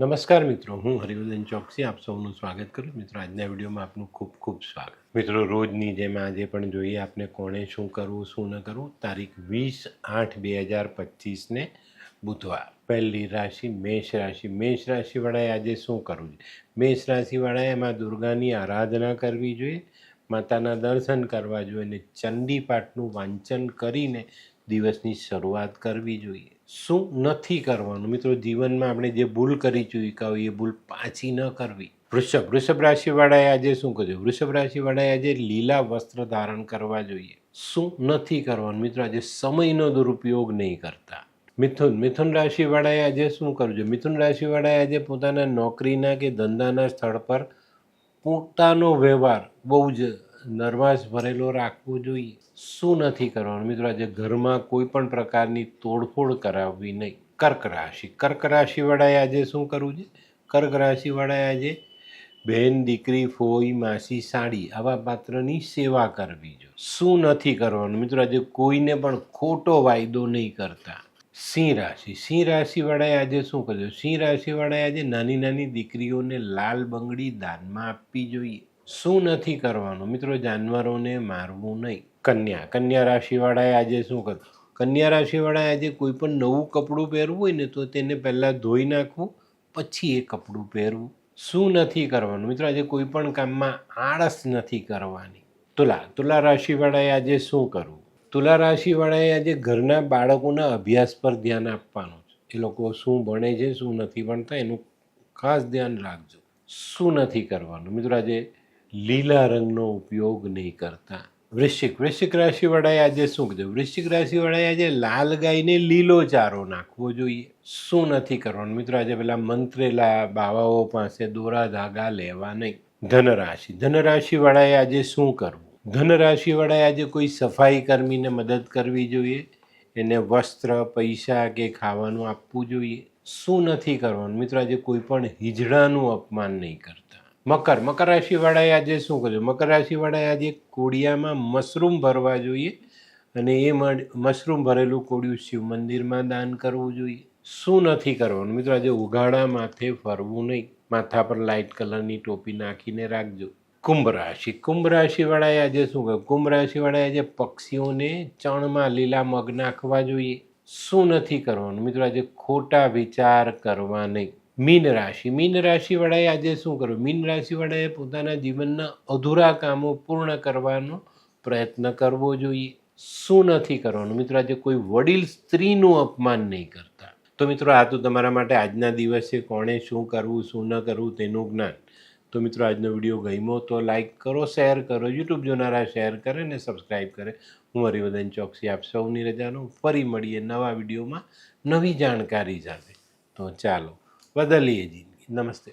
નમસ્કાર મિત્રો, હું હરિવર્ધન ચોકસી, આપ સૌનું સ્વાગત કરું મિત્રો, આજના વિડીયોમાં આપનું ખૂબ ખૂબ સ્વાગત. મિત્રો, રોજની જેમ આજે પણ જોઈએ આપણે કોણે શું કરવું, શું ન કરવું. તારીખ વીસ આઠ બે હજાર પચીસને બુધવાર. પહેલી રાશિ મેષ રાશિ. મેષ રાશિવાળાએ આજે શું કરવું જોઈએ? મેષ રાશિવાળાએ એમાં દુર્ગાની આરાધના કરવી જોઈએ, માતાના દર્શન કરવા જોઈએ અને ચંડી પાઠનું વાંચન કરીને દિવસની શરૂઆત કરવી જોઈએ. શું નથી કરવાનું? મિત્રો, જીવનમાં આપણે જે ભૂલ કરી ચૂક્યા હોય, એ ભૂલ પાછી ન કરવી. વૃષભ વૃષભ રાશિવાળાએ આજે શું કર્યું? વૃષભ રાશિવાળાએ આજે લીલા વસ્ત્ર ધારણ કરવા જોઈએ. શું નથી કરવાનું? મિત્રો, આજે સમયનો દુરુપયોગ નહીં કરતા. મિથુન મિથુન રાશિવાળાએ આજે શું કરજો મિથુન રાશિવાળાએ આજે પોતાના નોકરીના કે ધંધાના સ્થળ પર પોતાનો વ્યવહાર બહુ જ નર્વસ ભરેલો રાખવો જોઈએ. શું નથી કરવાનું? મિત્રો, આજે ઘરમાં કોઈ પણ પ્રકારની તોડફોડ કરાવવી નહીં. કર્ક રાશિ. કર્ક રાશિવાળાએ આજે શું કરવું છે? કર્ક રાશિવાળાએ આજે બહેન, દીકરી, ફોઈ, માસી, સાડી આવા પાત્રની સેવા કરવી જોઈએ. શું નથી કરવાનું? મિત્રો, આજે કોઈને પણ ખોટો વાયદો નહીં કરતા. સિંહ રાશિ. સિંહ રાશિવાળાએ આજે શું કર્યું? સિંહ રાશિવાળાએ આજે નાની નાની દીકરીઓને લાલ બંગડી દાનમાં આપવી જોઈએ. શું નથી કરવાનું? મિત્રો, જાનવરોને મારવું નહીં. કન્યા. કન્યા રાશિવાળાએ આજે શું કરવું કન્યા રાશિવાળાએ આજે કોઈ પણ નવું કપડું પહેરવું હોય ને, તો તેને પહેલાં ધોઈ નાખવું, પછી એ કપડું પહેરવું. શું નથી કરવાનું? મિત્રો, આજે કોઈ પણ કામમાં આળસ નથી કરવાની. તુલા. તુલા રાશિવાળાએ આજે શું કરવું તુલા રાશિવાળાએ આજે ઘરના બાળકોના અભ્યાસ પર ધ્યાન આપવાનું છે. એ લોકો શું ભણે છે, શું નથી ભણતા, એનું ખાસ ધ્યાન રાખજો. શું નથી કરવાનું? મિત્રો, આજે લીલા રંગનો ઉપયોગ નહીં કરતા. વૃશ્ચિક વૃશ્ચિક રાશિવાળાએ આજે શું કીધું? વૃશ્ચિક રાશિવાળાએ આજે લાલ ગાયને લીલો ચારો નાખવો જોઈએ. શું નથી કરવાનું? મિત્રો, આજે પેલા મંત્રેલા બાવાઓ પાસે દોરા ધાગા લેવા નહીં. ધનરાશિ, ધનરાશિવાળાએ આજે શું કરવું? ધનરાશિવાળાએ આજે કોઈ સફાઈ કર્મીને મદદ કરવી જોઈએ? એને વસ્ત્ર, પૈસા કે ખાવાનું આપવું જોઈએ? શું નથી કરવાનું? મિત્રો, આજે કોઈ પણ હિજડાનું અપમાન નહીં કરતા. મકર. મકર રાશિવાળાએ આજે શું કર્યું? મકર રાશિવાળાએ આજે કોડિયામાં મશરૂમ ભરવા જોઈએ અને એ મશરૂમ ભરેલું કોડિયું શિવ મંદિરમાં દાન કરવું જોઈએ. શું નથી કરવાનું? મિત્રો, આજે ઉઘાડા માથે ફરવું નહીં. માથા પર લાઇટ કલરની ટોપી નાખીને રાખજો. કુંભ રાશિ. કુંભ રાશિવાળાએ આજે શું કહ્યું કુંભ રાશિવાળાએ આજે પક્ષીઓને ચણમાં લીલા મગ નાખવા જોઈએ. શું નથી કરવાનું? મિત્રો, આજે ખોટા વિચાર કરવા નહીં. મીન રાશિ. મીન રાશિવાળાએ આજે શું કરવું મીન રાશિવાળાએ પોતાના જીવનના અધૂરા કામો પૂર્ણ કરવાનો પ્રયત્ન કરવો જોઈએ. શું નથી કરવાનું? મિત્રો, આજે કોઈ વડીલ સ્ત્રીનું અપમાન નહીં કરતા. તો મિત્રો, આ તો તમારા માટે આજના દિવસે કોણે શું કરવું, શું ન કરવું તેનું જ્ઞાન. તો મિત્રો, આજનો વીડિયો ગમ્યો તો લાઈક કરો, શેર કરો, યુટ્યુબ જોનારા શેર કરે ને સબસ્ક્રાઈબ કરે. હું હરિવદન ચોકસી આપ સૌની રજાનો ફરી મળીએ નવા વિડીયોમાં નવી જાણકારી સાથે. તો ચાલો. બદલીએ જિંદગી નમસ્તે.